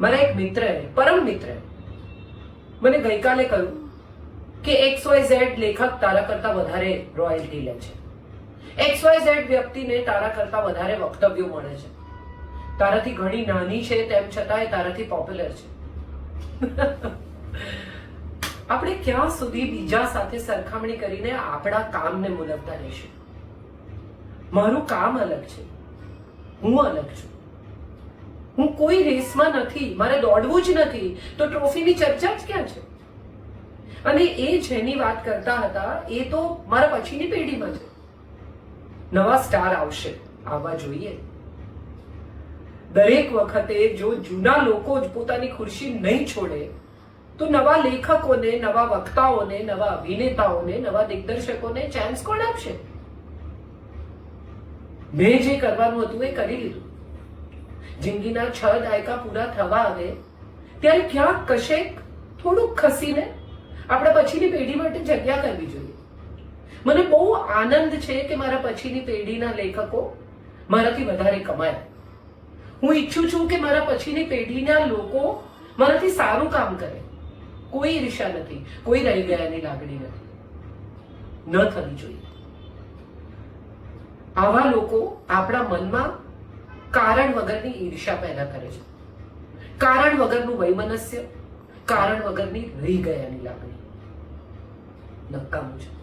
મારા એક મિત્રએ પરમ મિત્રએ મને ગઈકાલે કહ્યું કે એક્સ વાય ઝેડ લેખક તારા કરતા વધારે રોયલ્ટી લે છે. એક્સ વાય ઝેડ વ્યક્તિને તારા કરતા વધારે વક્તવ્યો મળે છે. તારાથી ઘણી નાની છે તેમ છતાંય તારાથી પોપ્યુલર છે. આપણે ક્યાં સુધી બીજા સાથે સરખામણી કરીને આપણા કામને મુલવતા રહીશું મારું કામ અલગ છે. હું અલગ છું. હું કોઈ રેસમાં નથી, મારે દોડવું જ નથી, તો ટ્રોફીની ચર્ચા જ ક્યાં છે? અને એ જેની વાત કરતા હતા, એ તો મારા પછીની પેઢીમાં છે. નવા સ્ટાર આવશે, આવવા જોઈએ. દરેક વખતે જો જૂના લોકો જ પોતાની ખુરશી નહીં છોડે, તો નવા લેખકોને, નવા વક્તાઓને, નવા અભિનેતાઓને, નવા દિગ્દર્શકોને ચાન્સ કોણ આપશે? મેં જે કરવાનું હતું એ કરી લીધું. જિંદગીના છ દાયકા પૂરા થવા આવે, ત્યારે ક્યાંક કશેક થોડુંક ખસીને આપણે પછીની પેઢી માટે જગ્યા કરવી જોઈએ. મને બહુ આનંદ છે કે મારા પછીની પેઢીના લેખકો મારાથી વધારે કમાય. હું ઈચ્છું છું કે મારા પછીની પેઢીના લોકો મારાથી સારું કામ કરે. કોઈ ઈર્ષા નથી, કોઈ રહી ગયાની લાગણી નથી. ન થવી જોઈએ. આવા લોકો આપણા મનમાં કારણ વગરની ઈર્ષા પેદા કરે છે. કારણ વગરનું વૈમનસ્ય, કારણ વગરની રહી ગયાની લાગણી. નકામું છે.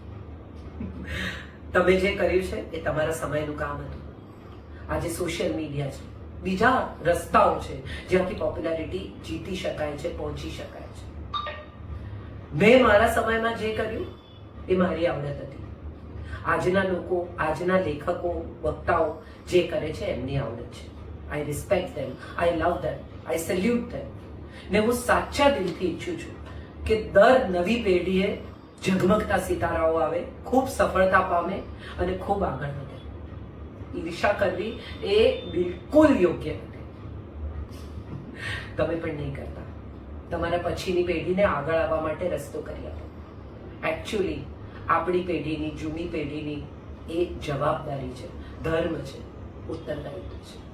તમે જે કર્યું છે એ તમારા સમયનું કામ હતું. આજે સોશિયલ મીડિયા છે. બીજા રસ્તાઓ છે જ્યાંથી પોપ્યુલારિટી જીતી શકાય છે, પહોંચી શકાય છે. મેં મારા સમયમાં જે કર્યું એ મારી આવડત હતી. આજના લોકો, આજના લેખકો, વક્તાઓ જે કરે છે, એમની આવડત છે. I respect them I love them I salute them ને હું સાચા દિલથી ઈચ્છું છું કે દર નવી પેઢીએ ઝગમગતા સિતારાઓ આવે, ખૂબ સફળતા પામે અને ખૂબ આગળ વધે. ઈર્ષા કરવી એ બિલકુલ યોગ્ય નથી. તમે પણ નહીં કરતા. તમારા પછીની પેઢીને આગળ આવવા માટે રસ્તો કરી આપો. એકચ્યુઅલી આપણી પેઢીની જૂની પેઢીની એ જવાબદારી છે ધર્મ છે ઉત્તરદાયિત્વ છે.